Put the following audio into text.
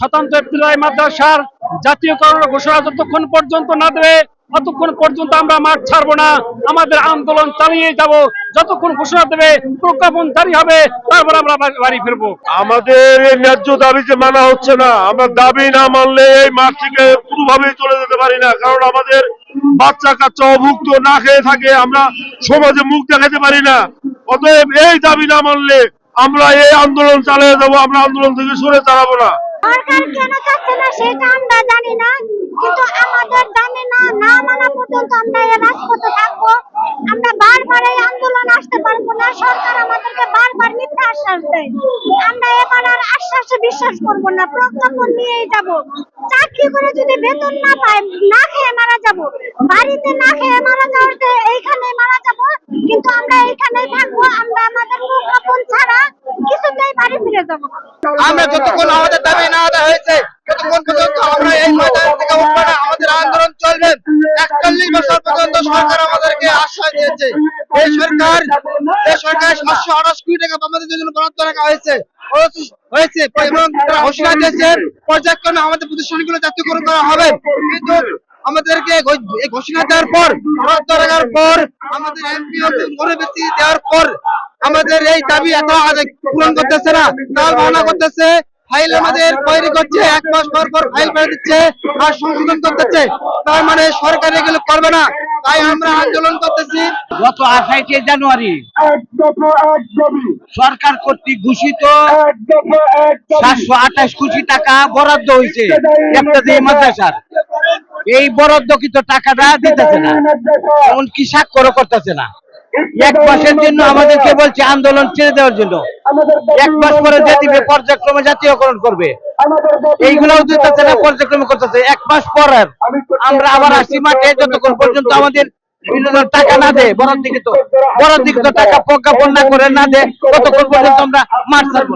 স্বতন্ত্র ইবতদায়ী মাদ্রাসার জাতীয়করণ ঘোষণা যতক্ষণ পর্যন্ত না দেবে, ততক্ষণ পর্যন্ত আমরা মাঠ ছাড়বো না। আমাদের আন্দোলন চালিয়ে যাব। যতক্ষণ ঘোষণা দেবে, প্রজ্ঞাপন জারি হবে, তারপর আমরা বাড়ি ফিরবো। আমাদের এই ন্যায্য দাবি যে মানা হচ্ছে না, আমরা দাবি না মানলে এই মাঠ থেকে কোনোভাবেই চলে যেতে পারি না। কারণ আমাদের বাচ্চা কাচ্চা অভুক্ত না খেয়ে থাকে, আমরা সমাজে মুখ দেখাতে পারি না। অতএব এই দাবি না মানলে আমরা এই আন্দোলন চালিয়ে যাব, আমরা আন্দোলন থেকে সরে দাঁড়াবো না। সরকার কেন চাচ্ছে না সেটা আমরা জানি না, কিন্তু আমাদের দাবি না না মানা পর্যন্ত আমরা এই রাজপথে থাকব। আমরা বারবার এই আন্দোলন আসতে পারব না, সরকার আমাদেরকে বারবার মিথ্যা আশ্বাস দেয়। আমরা এবার আর আশ্বাসে বিশ্বাস করব না, প্রজ্ঞাপন নিয়েই যাব। চাকরি করে যদি বেতন না পাই না খেয়ে মারা যাব। বাড়িতে না খেয়ে মারা যাওয়াতে এইখানে মারা যাব কিন্তু আমরা এইখানেই থাকব আমরা আমাদের প্রজ্ঞাপন ছাড়া কিছুতেই বাড়ি ফিরে যাব না আমরা যতক্ষণ আমাদের দাবি না আদায় হয়েছে ততক্ষণ পর্যন্ত আমরা এই ময়দান থেকে উঠবো না আমাদের আন্দোলন চলবে। একচল্লিশ বছর পর্যন্ত সরকার আমাদেরকে আশ্বাস দিয়েছে। এই সরকার এই সরকার সাতশো আঠাশ কোটি টাকা আমাদের জন্য বরাদ্দ রাখা হয়েছে। হয়েছে এবং তারা ঘোষণা দিয়েছেন পর্যায়ক্রমে আমাদের প্রতিষ্ঠানগুলো জাতীয়করণ করা হবে। কিন্তু আমাদেরকে ঘোষণা দেওয়ার পর বরাদ্দ রাখার পর আমাদের এমপিও বেশি দেওয়ার পর আমাদের এই দাবি এত পূরণ করতেছে না, তার বাহানা করতেছে, ফাইল আমাদের তৈরি করছে, এক মাস পর পর ফাইল পেয়ে দিচ্ছে আর সংশোধন করতেছে। তার মানে সরকার এগুলো করবে না, তাই আমরা আন্দোলন করতেছি। গত জানুয়ারি সরকার কর্তৃক ঘোষিত সাতশো আঠাশ কোটি টাকা বরাদ্দ হয়েছে। মাদ্রাসার, এই বরাদ্দকৃত টাকাটা দিতেছে না। এমনকি স্বাক্ষর করতেছে না। এক মাসের জন্য আমাদেরকে বলছে আন্দোলন ছেড়ে দেওয়ার জন্য। এক মাস পরে যে পর্যায়ক্রমে জাতীয়করণ করবে। এইগুলো দিতেছে না পর্যায়ক্রমে করতেছে। এক মাস পরের আমরা আবার আসি মাঠে, যতক্ষণ পর্যন্ত আমাদের টাকা না দেয় বরাদ্দকৃত তো টাকা প্রজ্ঞাপন না করে না দেয় কতক্ষণ পর্যন্ত আমরা মাঠ ছাড়বো